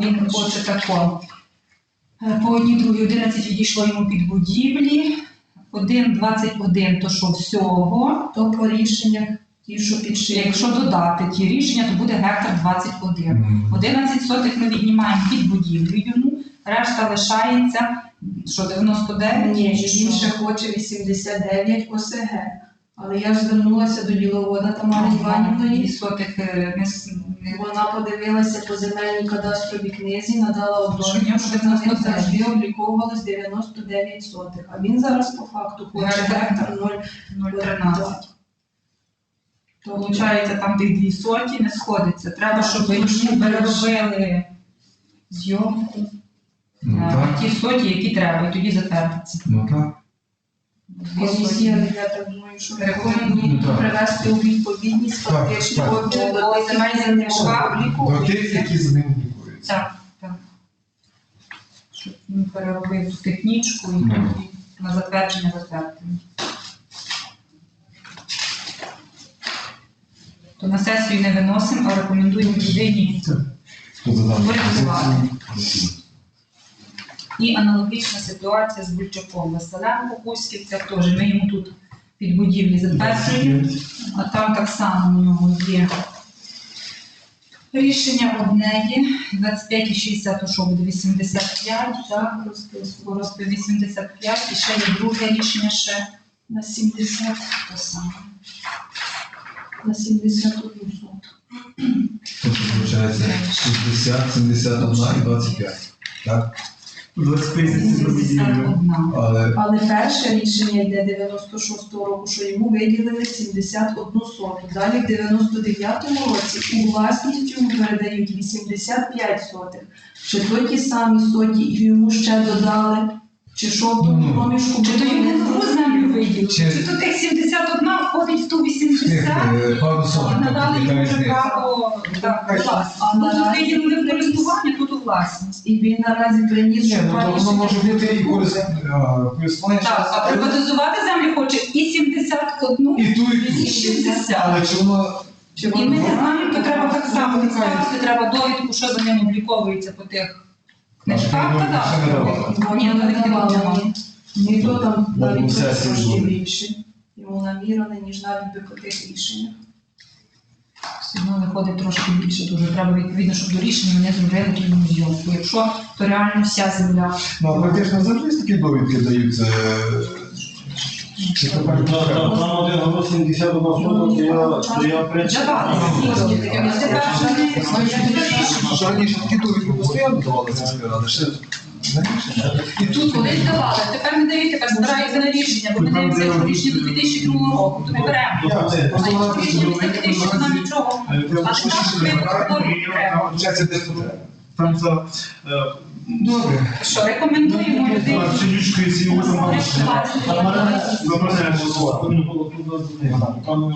Він хоче тако. Е, По одній другій 11 відійшло йому під будівлі. 1,21 то що всього. То по рішеннях ті, що підшили. Якщо додати ті рішення, то буде гектар 21. 11 сотих ми віднімаємо під будівлю йому, решта лишається, що 99? Ні, він ще хоче 89 ОСГ. Але я ж звернулася до діловода Тамари Іванівної. Сотих Вона подивилася по земельній кадастровій книзі, надала одобрення, що на них 99. завжди обліковувалось 99 сотих. А він зараз по факту хоче Гектар. гектар 0. 0,13. Получається, там тих дві соті не сходиться. Треба, щоб йому переробили зйомку Ну е, ті соті, які треба, і тоді затвердиться. ну так. Комісія, я думаю, що Рекомендую Ну, так. привести у відповідність Так, фактичні так. до тих До тих, які з ним облікуються. Так, так. Щоб він переробив ту технічку і Ну. тоді на затвердження затвердимо. То на сесію не виносимо, а рекомендуємо людині. Хто задав Врятувати. пропозицію? І аналогічна ситуація з Бульчаком Василем Кукуськівця теж. Ми йому тут під будівлі затверджуємо, а там так само у нього є рішення одне є 25,60, то що буде 85, так, розпис 85, і ще є друге рішення ще На 70, те саме. на 71 соту. Тобто, виходить, 60, 71 і 25. Так? 25 тисяч за будівлю. 81. Але Але перше рішення йде 96-го року, що йому виділили 71 соту. Далі в 99-му році у власність йому передають 85 сотих. Чи то ті самі соті і йому ще додали, чи що в тому Ну, проміжку Чи то йому нову землю виділили, Чи- чи то тих 71 входить в ту 80, е, пару і сотень, надали йому вже право так. А Ну, наразі виділили в користування, власність. І він наразі приніс, Ні, що ну то воно може бути і е, користування. Так, а приватизувати землю хоче і 71, І ту, і і 60. Але чи воно чи І ми не знаємо, то треба так само Ну, відставити, треба довідку, що за ним обліковується по тих книжках. Та ще не давали. Бо Ні, не давали мені. Ніхто там навіть все трошки більше. Йому намірили, ніж навіть би по тих рішеннях. Виходить трошки більше, дуже треба відповідно, щоб до рішення вони зробили ту зйомку. Якщо то реально вся земля. Ну, а практично завжди такі довідки даються. Там там один голос 71 соток, то я, то я причина. Раніше такі довідки постійно давали сільські ради? І тут вони Колись давали, тепер не дають, тепер збираються на рішення, бо ми дивимося, якщо рішення до 2002 року, то ми беремо. А якщо рішення після 2000, нам нічого. А що не треба. Там за е, Добре. Що рекомендуємо людині? Пшеничку і сіло там мало. Забороняємо Забороняємо голосувати. Один